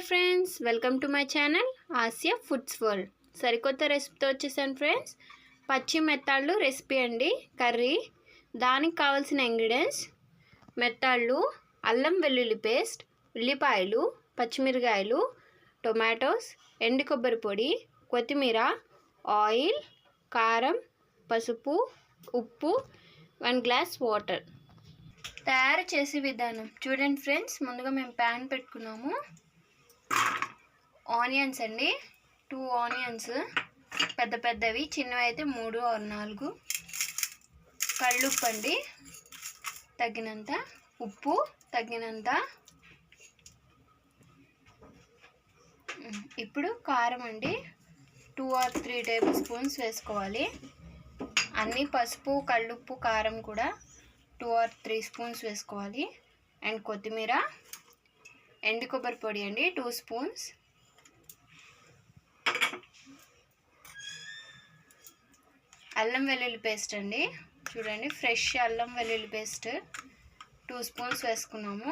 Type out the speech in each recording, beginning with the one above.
Hi friends welcome to my channel Asia foods world. సరికొత్త రెసిపీతో వచ్చేసాను ఫ్రెండ్స్. పచ్చి మెత్తాళ్ళు రెసిపీ అండి. కర్రీ దానికి కావాల్సిన ఇంగ్రీడియంట్స్ మెత్తాళ్ళు అల్లం వెల్లుల్లి పేస్ట్ ఉల్లిపాయలు పచ్చిమిరకాయలు టొమాటోస్ ఎండు కొబ్బరి పొడి కొత్తిమీర ఆయిల్ కారం పసుపు ఉప్పు వన్ గ్లాస్ వాటర్. తయారు చేసే విధానం. చూడండి ఫ్రెండ్స్ ముందుగా మేము ప్యాన్ పెట్టుకున్నాము. ఆనియన్స్ అండి. Two onions. పెద్ద పెద్దవి చిన్నవి అయితే మూడు ఆరు నాలుగు. కళ్ళుప్పు అండి తగినంత ఉప్పు తగినంత ఇప్పుడు కారం అండి. Two or three tablespoons వేసుకోవాలి. అన్నీ పసుపు కళ్ళుప్పు కారం కూడా టూ ఆర్ త్రీ స్పూన్స్ వేసుకోవాలి. అండ్ కొత్తిమీర ఎండు కొబ్బరి పొడి అండి టూ స్పూన్స్. అల్లం వెల్లుల్లి పేస్ట్ అండి. చూడండి ఫ్రెష్ అల్లం వెల్లుల్లి పేస్ట్. టూ స్పూన్స్ వేసుకున్నాము.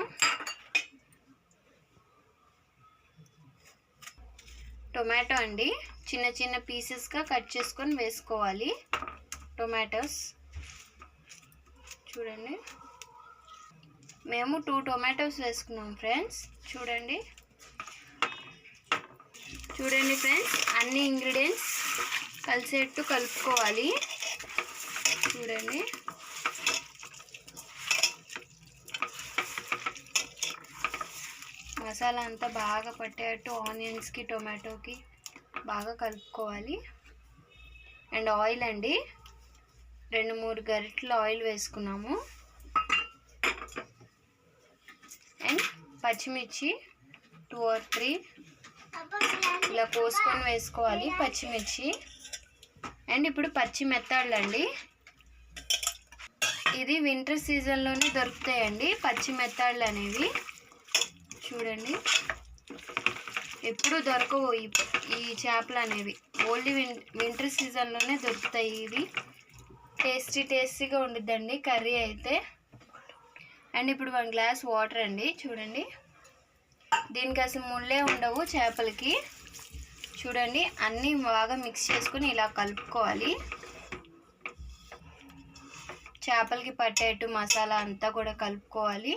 టొమాటో అండి. చిన్న చిన్న పీసెస్గా కట్ చేసుకొని వేసుకోవాలి. టొమాటోస్. చూడండి. మేము టూ టొమాటోస్ వేసుకున్నాం ఫ్రెండ్స్. చూడండి. చూడండి ఫ్రెండ్స్ అన్ని ఇంగ్రీడియంట్స్ కలిసేట్టు కలుపుకోవాలి. చూడండి. మసాలా అంతా బాగా పట్టేటట్టు ఆనియన్స్కి టొమాటోకి బాగా కలుపుకోవాలి. అండ్ ఆయిల్ అండి. రెండు మూడు గరిటెలు ఆయిల్ వేసుకున్నాము. అండ్ పచ్చిమిర్చి టూ ఆర్ త్రీ. ఇలా కోసుకొని వేసుకోవాలి పచ్చిమిర్చి. అండ్ ఇప్పుడు పచ్చి మెత్తాళ్ళండి. ఇది వింటర్ సీజన్లోనే దొరుకుతాయండి పచ్చి మెత్తాళ్ళు అనేవి చూడండి. ఎప్పుడు దొరకవు ఈ ఈ చేపలు అనేవి ఓన్లీ విన్ వింటర్ సీజన్లోనే దొరుకుతాయి ఇవి. టేస్టీ టేస్టీగా ఉండిద్దండి కర్రీ అయితే. అండ్ ఇప్పుడు వన్ గ్లాస్ వాటర్ అండి చూడండి. దీనికి అసలు ముళ్ళే ఉండవు చేపలకి. చూడండి అన్నీ బాగా మిక్స్ చేసుకొని ఇలా కలుపుకోవాలి. చేపలకి పట్టేట్టు మసాలా అంతా కూడా కలుపుకోవాలి.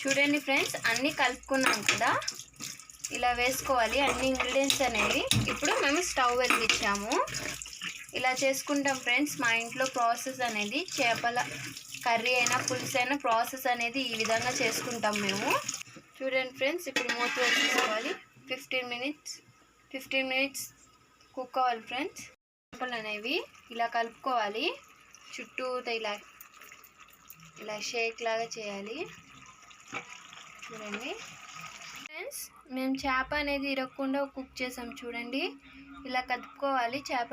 చూడండి ఫ్రెండ్స్ అన్నీ కలుపుకున్నాం కదా. ఇలా వేసుకోవాలి అన్ని ఇంగ్రీడియంట్స్ అనేవి. ఇప్పుడు మేము స్టవ్ వెలిగించాము. ఇలా చేసుకుంటాం ఫ్రెండ్స్ మా ఇంట్లో ప్రాసెస్ అనేది చేపల కర్రీ అయినా పులుసు అయినా ప్రాసెస్ అనేది ఈ విధంగా చేసుకుంటాం మేము. చూడండి ఫ్రెండ్స్ ఇప్పుడు మూత వేసుకోవాలి fifteen minutes fifteen minutes cook అవ్వాలి ఫ్రెండ్స్. చేపలు అనేవి ఇలా కలుపుకోవాలి. చుట్టూ ఇలా ఇలా షేక్ లాగా చేయాలి. చూడండి. ఫ్రెండ్స్ మేము చేప అనేది ఇరగకుండా కుక్ చేసాం చూడండి. ఇలా కలుపుకోవాలి. చేప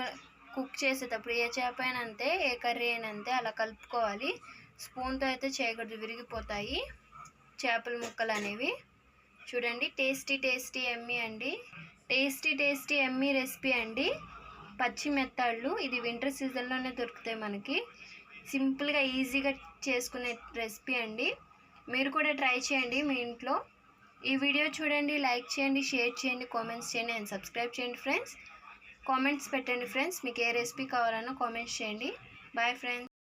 కుక్ చేసేటప్పుడు ఏ చేప అయినా అంతే ఏ కర్రీ అయినా అంతే అలా కలుపుకోవాలి. స్పూన్తో అయితే చేయకూడదు విరిగిపోతాయి చేపల ముక్కలు అనేవి. చూడండి టేస్టీ టేస్టీ ఎమ్మీ అండి. టేస్టీ టేస్టీ ఎమ్మీ రెసిపీ అండి. పచ్చి మెత్తాళ్ళు ఇది వింటర్ సీజన్లోనే దొరుకుతాయి మనకి. సింపుల్గా ఈజీగా చేసుకునే రెసిపీ అండి. మీరు కూడా ట్రై చేయండి మీ ఇంట్లో. ఈ వీడియో చూడండి లైక్ చేయండి షేర్ చేయండి కామెంట్స్ చేయండి అండ్ సబ్స్క్రైబ్ చేయండి ఫ్రెండ్స్. కామెంట్స్ పెట్టండి ఫ్రెండ్స్ మీకు ఏ రెసిపీ కావాలన్నా కామెంట్స్ చేయండి. Bye friends.